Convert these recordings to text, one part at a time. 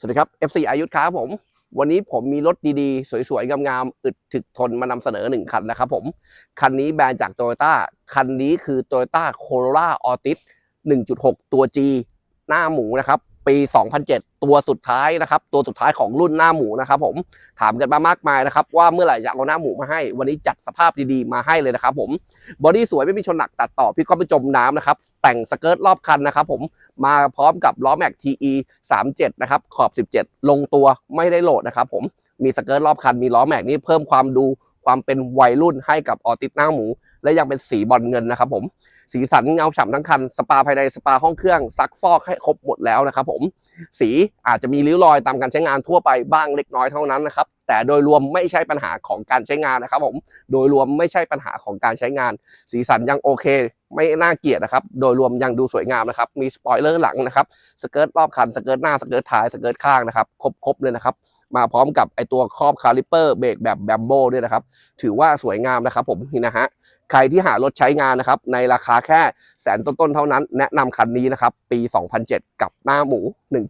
สวัสดีครับ FC อายุทธครับผม วันนี้ผมมีรถดีๆ สวยๆ งามๆ อึดถึกทนมานำเสนอหนึ่งคันนะครับผม คันนี้แบรนด์จากโตโยต้า คันนี้คือ Toyota Corolla Altis 1.6 ตัว G หน้าหมูนะครับ ปี 2007 ตัวสุดท้ายนะครับ ตัวสุดท้ายของรุ่นหน้าหมูนะครับผม ถามกันมามากมายนะครับ ว่าเมื่อไหร่จะเอาหน้าหมูมาให้ วันนี้จัดสภาพดีๆ มาให้เลยนะครับผม บอดี้สวยไม่มีชนหนักตัดต่อพี่ก็ไปจมน้ำนะครับ แต่งสเกิร์ตรอบคันนะครับผม มาพร้อมกับล้อแม็ก TE 37 นะครับ ขอบ 17 ลงตัวไม่ได้โหลดนะครับผมมีสเกิร์ตรอบคันมีล้อแม็กนี่เพิ่มความดู ความเป็นวัยรุ่นให้กับออติสหน้าหมู และยังเป็นสีบอลเงินนะครับผมสีสันเงาฉ่ำทั้งคันสปาภายในสปาห้องเครื่องซักฟอกให้ครบหมดแล้วนะครับผมสีอาจจะมีริ้วรอยตามการใช้งานทั่วไปบ้างเล็กน้อยเท่านั้นนะครับแต่โดยรวมไม่ใช่ปัญหาของการใช้งานนะครับผมโดยรวมไม่ใช่ปัญหาของการใช้งาน สีสันยังโอเค ไม่น่าเกลียดนะครับ โดยรวมยังดูสวยงามนะครับ มีสปอยเลอร์หลังนะครับสเกิร์ตรอบคันสเกิร์ตหน้าสเกิร์ตท้ายสเกิร์ตข้างนะครับครบๆเลยนะครับ มาพร้อมกับไอตัวครอบคาลิเปอร์เบรกแบบแบมโบด้วยนะครับ ถือว่าสวยงามนะครับผมนี่นะฮะใครที่หารถใช้งานนะครับในราคาแค่แสนต้นๆเท่านั้น แนะนำคันนี้นะครับ ปี 2007 กับหน้าหมู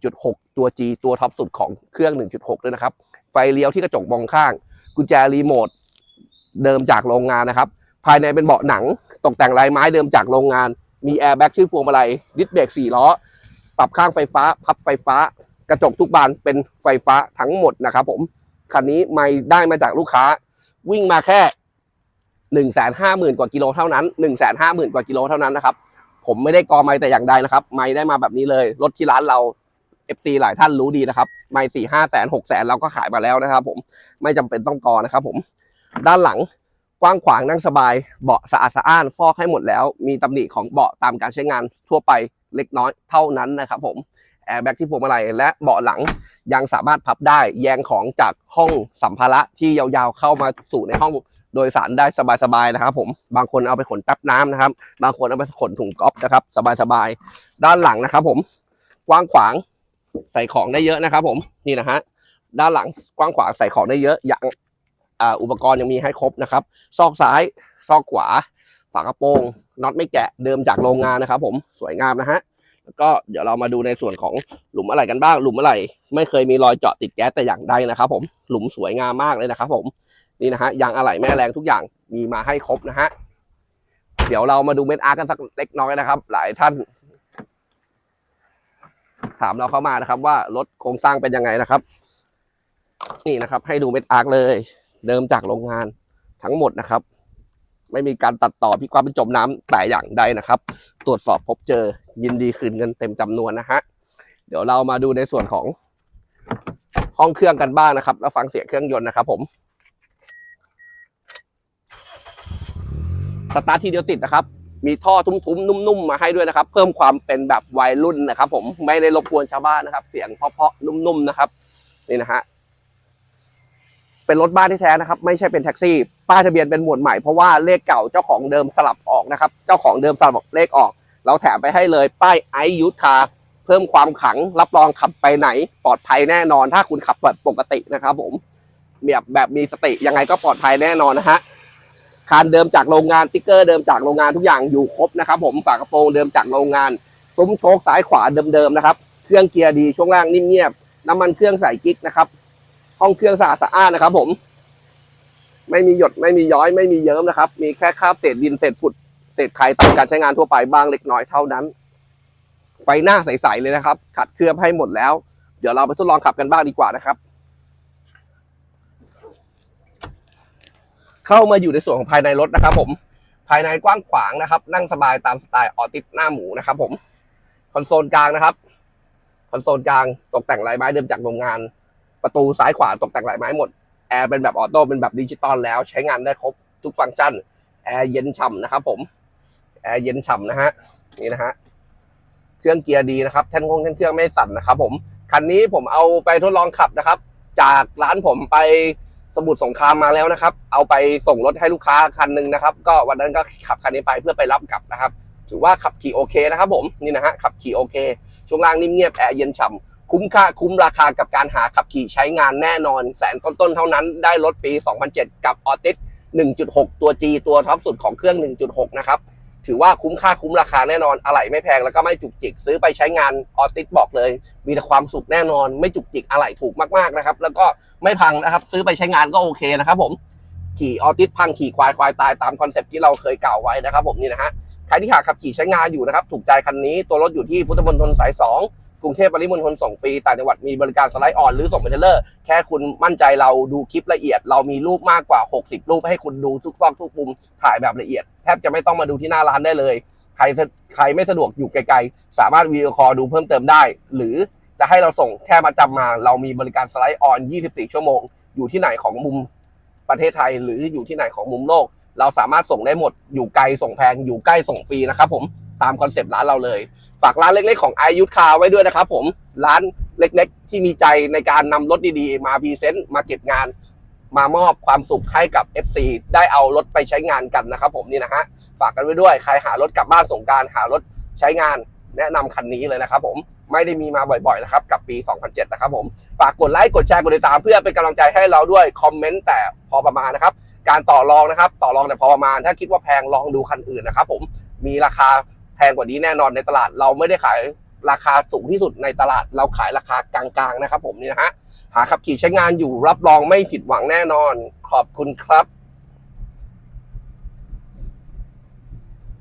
1.6 ตัว G ตัวท็อปสุดของเครื่อง 1.6 ด้วยนะครับ ไฟเลี้ยวที่กระจกมองข้าง กุญแจรีโมทเดิมจากโรงงานนะครับ ภายในเป็นเบาะหนัง ตกแต่งลายไม้เดิมจากโรงงาน มีแอร์แบ็กชื่อพวงมาลัยดิสเบรก4ล้อ ปรับข้างไฟฟ้า พับไฟฟ้า กระจกทุกบานเป็นไฟฟ้าทั้งหมดนะครับผมคันนี้ไม่ได้มาจากลูกค้า วิ่งมาแค่หนึ่งแสนห้าหมื่นกว่ากิโลเท่านั้นหนึ่งแสนห้าหมื่นกว่ากิโลเท่านั้นนะครับผมไม่ได้กอไม้แต่อย่างใดนะครับ ไม่ได้มาแบบนี้เลย รถที่ร้านเรา FC หลายท่านรู้ดีนะครับ ไม่สี่ห้าแสนหกแสนเราก็ขายมาแล้วนะครับ ผมไม่จำเป็นต้องกอนะครับ ผม ด้านหลังกว้างขวางนั่งสบาย เบาะสะอาดสะอ้านฟอกให้หมดแล้ว มีตำหนิของเบาะตามการใช้งานทั่วไปเล็กน้อยเท่านั้นนะครับ ผม แอร์แบ็กที่พวงมาลัยและเบาะหลังยังสามารถพับได้แยงของจากห้องสัมภาระที่ยาวๆเข้ามาสู่ในห้องโดยสารได้สบายๆนะครับ ผมบางคนเอาไปขนแป๊บน้ำนะครับ บางคนเอาไปขนถุงก๊อฟนะครับ สบายๆด้านหลังนะครับ ผมกว้างขวางใส่ของได้เยอะนะครับ ผมนี่นะฮะด้านหลังกว้างขวางใส่ของได้เยอะอย่างอุปกรณ์ยังมีให้ครบนะครับ ซอกซ้าย ซอกขวา ฝากระโปรงน็อตไม่แกะเดิมจากโรงงานนะครับ ผมสวยงามนะฮะ ก็เดี๋ยวเรามาดูในส่วนของหลุมอะไรกันบ้าง หลุมอะไรไม่เคยมีรอยเจาะติดแก๊สแต่อย่างใดนะครับ ผมหลุมสวยงามมากเลยนะครับ ผมนี่นะฮะยางอะไหล่แม่แรงทุกอย่างมีมาให้ครบนะฮะเดี๋ยวเรามาดูเม็ดอาร์กันสักเล็กน้อยนะครับ หลายท่าน ถามเราเข้ามานะครับ ว่ารถโครงสร้างเป็นยังไงนะครับ นี่นะครับ ให้ดูเม็ดอาร์เลย เดิมจากโรงงานทั้งหมดนะครับ ไม่มีการตัดต่อพี่ความเป็นจมน้ำแต่อย่างใดนะครับ ตรวจสอบพบเจอยินดีคืนเงินเต็มจำนวนนะฮะเดี๋ยวเรามาดูในส่วนของห้องเครื่องกันบ้างนะครับ แล้วฟังเสียงเครื่องยนต์นะครับ ผมสตาร์ททีเดียวติดนะครับ มีท่อทุ้มๆนุ่มๆมาให้ด้วยนะครับ เพิ่มความเป็นแบบวัยรุ่นนะครับ ผมไม่ได้รบกวนชาวบ้านนะครับ เสียงเพาะๆนุ่มๆนะครับ นี่นะฮะ เป็นรถบ้านที่แท้นะครับ ไม่ใช่เป็นแท็กซี่ ป้ายทะเบียนเป็นหมวดใหม่เพราะว่าเลขเก่าเจ้าของเดิมสลับออกนะครับ เจ้าของเดิมสลับเลขออก เราแถมไปให้เลยป้ายไอยูทคาเพิ่มความขัง รับรองขับไปไหน ปลอดภัยแน่นอน ถ้าคุณขับแบบปกตินะครับ ผมแบบแบบมีสติยังไงก็ปลอดภัยแน่นอนนะฮะคานเดิมจากโรงงานติ๊กเกอร์เดิมจากโรงงานทุกอย่างอยู่ครบนะครับ ผมฝากระโปรงเดิมจากโรงงานซุ้มโชคซ้ายขวาเดิมๆนะครับ เครื่องเกียร์ดีช่วงล่างนิ่มเงียบน้ำมันเครื่องใส่กิ๊กนะครับ ห้องเครื่องสะอาดสะอ้านนะครับ ผม ไม่มีหยดไม่มีย้อยไม่มีเยิ้มนะครับ มีแค่คราบเศษดินเศษฝุ่นเศษไข่ตามการใช้งานทั่วไปบ้างเล็กน้อยเท่านั้น ไฟหน้าใสๆเลยนะครับ ขัดเคลือบให้หมดแล้ว เดี๋ยวเราไปทดลองขับกันบ้างดีกว่านะครับ เข้ามาอยู่ในส่วนของภายในรถนะครับ ผม ภายในกว้างขวางนะครับ นั่งสบายตามสไตล์ออติสหน้าหมูนะครับ ผมคอนโซลกลางนะครับคอนโซลกลางตกแต่งลายไม้เดิมจากโรงงาน ประตูซ้ายขวาตกแต่งลายไม้หมดแอร์เป็นแบบออโต้เป็นแบบดิจิตอลแล้วใช้งานได้ครบทุกฟังก์ชันแอร์เย็นฉ่ำนะครับผมแอร์เย็นฉ่ำนะฮะนี่นะฮะเครื่องเกียร์ดีนะครับแท่นคงแท่นเครื่องไม่สั่นนะครับ ผมคันนี้ผมเอาไปทดลองขับนะครับ จากร้านผมไปสมุทรสงครามมาแล้วนะครับ เอาไปส่งรถให้ลูกค้าคันหนึ่งนะครับ ก็วันนั้นก็ขับคันนี้ไปเพื่อไปรับกลับนะครับ ถือว่าขับขี่โอเคนะครับ ผมนี่นะฮะขับขี่โอเคช่วงล่างนิ่มเงียบแอร์เย็นฉ่ำ คุ้มค่าคุ้มราคากับการหาขับขี่ใช้งานแน่นอนแสนต้นๆเท่านั้นได้รถปี 2007 กับออติส1.6 ตัว G ตัวท็อปสุดของเครื่อง 1.6 นะครับ ถือว่าคุ้มค่าคุ้มราคาแน่นอนอะไหล่ไม่แพงแล้วก็ไม่จุกจิก ซื้อไปใช้งานออติสบอกเลย มีแต่ความสุขแน่นอน ไม่จุกจิกอะไหล่ถูกมากๆนะครับ แล้วก็ไม่พังนะครับ ซื้อไปใช้งานก็โอเคนะครับผมขี่ออติสพังขี่ควายควายตายตามคอนเซ็ปต์ที่เราเคยกล่าวไว้นะครับผมนี่นะฮะใครที่หากขับขี่ใช้งานอยู่นะครับ ถูกใจคันนี้ตัวรถอยู่ที่พุทธมณฑลสาย2 กรุงเทพปริมณฑลส่งฟรีต่างจังหวัดมีบริการสไลด์ออนหรือส่งเป็นเทเลอร์ แค่คุณมั่นใจเราดูคลิปละเอียด เรามีรูปมากกว่า 60 รูปให้คุณดูทุกซอกทุกมุมถ่ายแบบละเอียด แทบจะไม่ต้องมาดูที่หน้าร้านได้เลย ใครใครไม่สะดวกอยู่ไกลๆ สามารถวีดีโอคอลดูเพิ่มเติมได้ หรือจะให้เราส่งแค่มาจำมา เรามีบริการสไลด์ออน 24 ชั่วโมง อยู่ที่ไหนของมุมประเทศไทย หรืออยู่ที่ไหนของมุมโลก เราสามารถส่งได้หมดอยู่ไกลส่งแพงอยู่ใกล้ส่งฟรีนะครับผม ตามคอนเซปต์ร้านเราเลย ฝากร้านเล็กๆของไอยุทธคาไว้ด้วยนะครับผมร้านเล็กๆ ที่มีใจในการนำรถดีๆ มาพรีเซนต์มาเก็บงาน มามอบความสุขให้กับ FC ได้เอารถไปใช้งานกันนะครับผมนี่นะฮะฝากกันไว้ด้วยใครหารถกลับบ้านสงการหารถใช้งานแนะนำคันนี้เลยนะครับผมไม่ได้มีมาบ่อยๆนะครับกับปี 2007 นะครับผมฝากกดไลค์กดแชร์กดติดตามเพื่อเป็นกำลังใจให้เราด้วยคอมเมนต์แต่พอประมาณนะครับการต่อรองนะครับ ต่อรองแต่พอประมาณ ถ้าคิดว่าแพงลองดูคันอื่นนะครับผมมีราคา พงกว่านี้แน่นอนในตลาด เราไม่ได้ขายราคาสูงที่สุดในตลาด เราขายราคากลางๆนะครับผมนี่นะฮะหาขับขี่ใช้งานอยู่รับรองไม่ผิดหวังแน่นอน ขอบคุณครับ